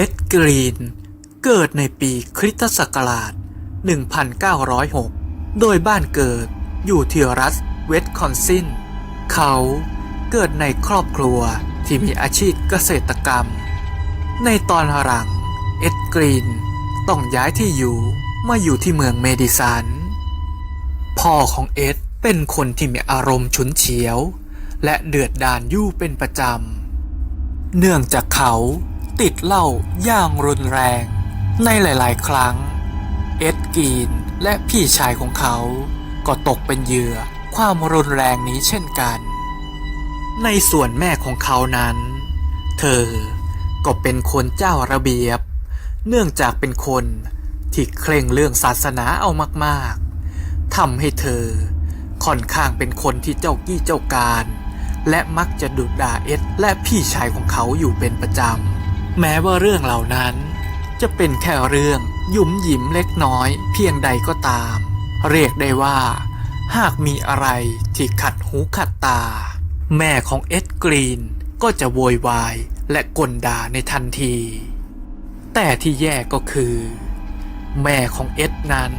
เอ็ดกรีน เกิดในปีคริสตศักราช 1906 โดยบ้านเกิดอยู่ที่รัฐเวสคอนซิน เขาเกิดในครอบครัวที่มีอาชีพเกษตรกรรม ในตอนหลัง เอ็ดกรีน ต้องย้ายที่อยู่มาอยู่ที่เมืองเมดิสัน พ่อของเอ็ดเป็นคนที่มีอารมณ์ฉุนเฉียว และเดือดดาลยู่เป็นประจำ เนื่องจากเขา ติดเหล้าอย่างรุนแรง ในหลาย ๆ ครั้ง เอ็ดกีนและพี่ชายของเขา ก็ตกเป็นเหยื่อความรุนแรงนี้เช่นกัน ในส่วนแม่ของเขานั้น เธอก็เป็นคนเจ้าระเบียบ เนื่องจากเป็นคนที่เคร่งเรื่องศาสนาเอามากๆทำให้เธอค่อนข้างเป็นคนที่เจ้ากี้เจ้าการ และมักจะดุด่าเอ็ดและพี่ชายของเขาอยู่เป็นประจำ แม้ว่าเรื่องเหล่านั้น จะเป็นแค่เรื่องยุ่มหยิมเล็กน้อยเพียงใดก็ตาม เรียกได้ว่า หากมีอะไรที่ขัดหูขัดตา แม่ของเอ็ดกรีนก็จะโวยวายและกลด่าในทันที แต่ที่แย่ก็คือ แม่ของเอ็ดนั้น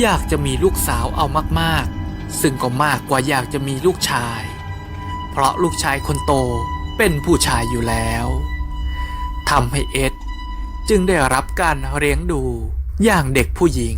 อยากจะมีลูกสาวเอามากๆ ซึ่งก็มากกว่าอยากจะมีลูกชาย เพราะลูกชายคนโตเป็นผู้ชายอยู่แล้ว ทำให้เอ็ดจึงได้รับการเลี้ยงดูอย่างเด็กผู้หญิง